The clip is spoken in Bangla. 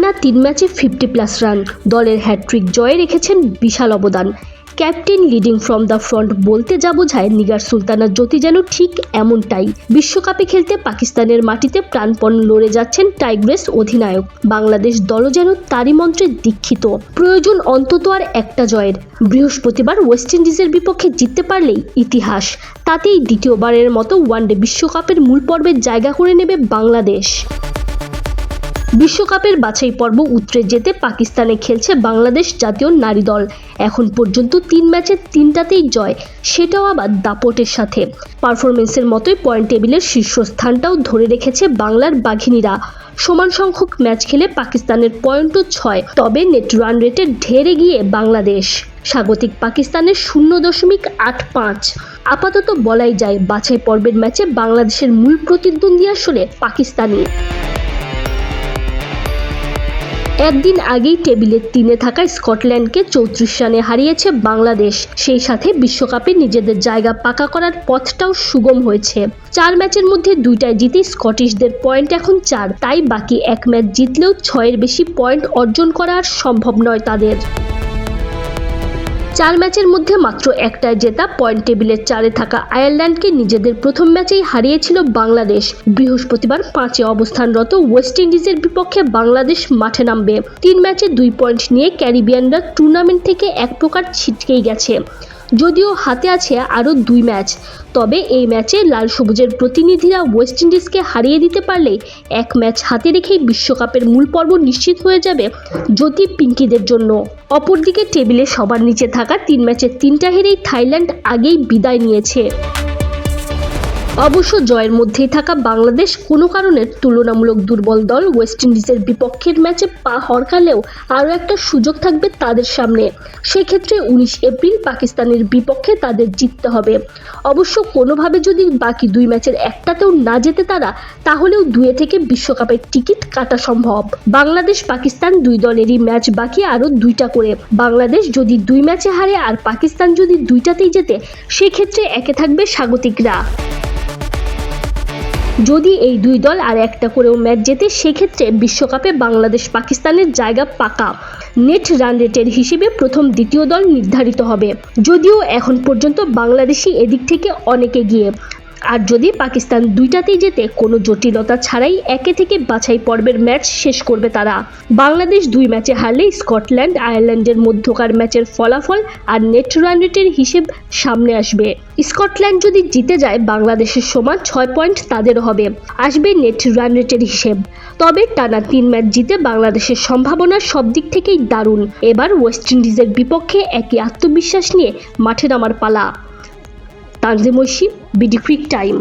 টানা তিন ম্যাচে ফিফটি প্লাস রান দলের হ্যাট্রিক জয়ে রেখেছেন বিশাল অবদান। Captain leading from the front বলতে যা বোঝায়, নিগার সুলতানার জ্যোতি যেন ঠিক এমনটাই। বিশ্বকাপে খেলতে পাকিস্তানের মাটিতে প্রাণপণ লড়ে যাচ্ছেন টাইগ্রেস অধিনায়ক। বাংলাদেশ দলও যেন তারই মন্ত্রে দীক্ষিত। প্রয়োজন অন্তত আর একটা জয়ের। বৃহস্পতিবার ওয়েস্ট ইন্ডিজের বিপক্ষে জিততে পারলেই ইতিহাস। তাতেই দ্বিতীয়বারের মতো ওয়ানডে বিশ্বকাপের মূল পর্বে জায়গা করে নেবে বাংলাদেশ। বিশ্বকাপের বাছাই পর্ব উতরে যেতে পাকিস্তানে খেলছে বাংলাদেশ জাতীয় নারী দল। এখন পর্যন্ত তিন ম্যাচের তিনটাতেই জয়, সেটাও আবার দাপটের সাথে। পারফরমেন্সের মতোই পয়েন্ট টেবিলের শীর্ষস্থানটাও ধরে রেখেছে বাংলার বাঘিনীরা। সমান সংখ্যক ম্যাচ খেলে পাকিস্তানের পয়েন্টও ছয়, তবে নেট রান রেটে ঢেরে গিয়ে বাংলাদেশ। স্বাগতিক পাকিস্তানের শূন্য দশমিক আট পাঁচ। আপাতত বলাই যায় বাছাই পর্বের ম্যাচে বাংলাদেশের মূল প্রতিদ্বন্দ্বী আসলে পাকিস্তানি একদিন আগেই টেবিলের তিনে থাকা স্কটল্যান্ডকে চৌত্রিশ রানে হারিয়েছে বাংলাদেশ। সেই সাথে বিশ্বকাপে নিজেদের জায়গা পাকা করার পথটাও সুগম হয়েছে। চার ম্যাচের মধ্যে দুইটায় জিতে স্কটিশদের পয়েন্ট এখন চার, তাই বাকি এক ম্যাচ জিতলেও ছয়ের বেশি পয়েন্ট অর্জন করা আর সম্ভব নয় তাদের। চার ম্যাচের মধ্যে মাত্র একটায় জেতা। পয়েন্ট টেবিলের চারে থাকা আয়ারল্যান্ডকে নিজেদের প্রথম ম্যাচেই হারিয়েছিল বাংলাদেশ। বৃহস্পতিবার পাঁচে অবস্থানরত ওয়েস্ট ইন্ডিজের বিপক্ষে বাংলাদেশ মাঠে নামবে। তিন ম্যাচে দুই পয়েন্ট নিয়ে ক্যারিবিয়ানরা টুর্নামেন্ট থেকে এক প্রকার ছিটকেই গেছে। যদিও হাতে আছে আরও দুই ম্যাচ। তবে এই ম্যাচে লাল সবুজের প্রতিনিধিরা ওয়েস্ট ইন্ডিজকে হারিয়ে দিতে পারলে এক ম্যাচ হাতে রেখেই বিশ্বকাপের মূল পর্ব নিশ্চিত হয়ে যাবে জ্যোতি পিঙ্কিদের জন্য। অপরদিকে টেবিলে সবার নিচে থাকা তিন ম্যাচের তিনটা হেরেই থাইল্যান্ড আগেই বিদায় নিয়েছে। অবশ্য জয়ের মধ্যেই থাকা বাংলাদেশ কোনো কারণে তুলনামূলক দুর্বল দল ওয়েস্ট ইন্ডিজের বিপক্ষের ম্যাচে পা হরকালেও আরও একটা সুযোগ থাকবে তাদের সামনে। সেক্ষেত্রে উনিশ এপ্রিল পাকিস্তানের বিপক্ষে তাদের জিততে হবে। অবশ্য কোনোভাবে যদি বাকি দুই ম্যাচের একটাতেও না জেতে তারা, তাহলেও দুয়ে থেকে বিশ্বকাপের টিকিট কাটা সম্ভব। বাংলাদেশ পাকিস্তান দুই দলেরই ম্যাচ বাকি আরও দুইটা করে। বাংলাদেশ যদি দুই ম্যাচে হারে আর পাকিস্তান যদি দুইটাতেই জেতে, সেক্ষেত্রে একে থাকবে স্বাগতিকরা। যদি এই দুই দল আর একটা করেও ম্যাচ জেতে, সেক্ষেত্রে বিশ্বকাপে বাংলাদেশ পাকিস্তানের জায়গা পাকা। নেট রান রেটের হিসেবে প্রথম দ্বিতীয় দল নির্ধারিত হবে। যদিও এখন পর্যন্ত বাংলাদেশি এদিক থেকে অনেকে এগিয়ে। আর যদি পাকিস্তান দুইটাতেই যেতে কোনো জটিলতা ছাড়াই একে থেকে বাছাই পর্বের ম্যাচ শেষ করবে তারা। বাংলাদেশ দুই ম্যাচে হারলে স্কটল্যান্ড, আয়ারল্যান্ডের মধ্যকার ম্যাচের ফলাফল আর নেট রান হিসেব সামনে আসবে। স্কটল্যান্ড যদি জিতে যায়, বাংলাদেশের সমান ছয় পয়েন্ট তাদের হবে। আসবে নেট রান রেটের হিসেব। তবে টানা তিন ম্যাচ জিতে বাংলাদেশের সম্ভাবনা সব দিক থেকেই দারুণ। এবার ওয়েস্ট ইন্ডিজের বিপক্ষে একই আত্মবিশ্বাস নিয়ে মাঠে নামার পালা। Tanzim Oishi BD crictime.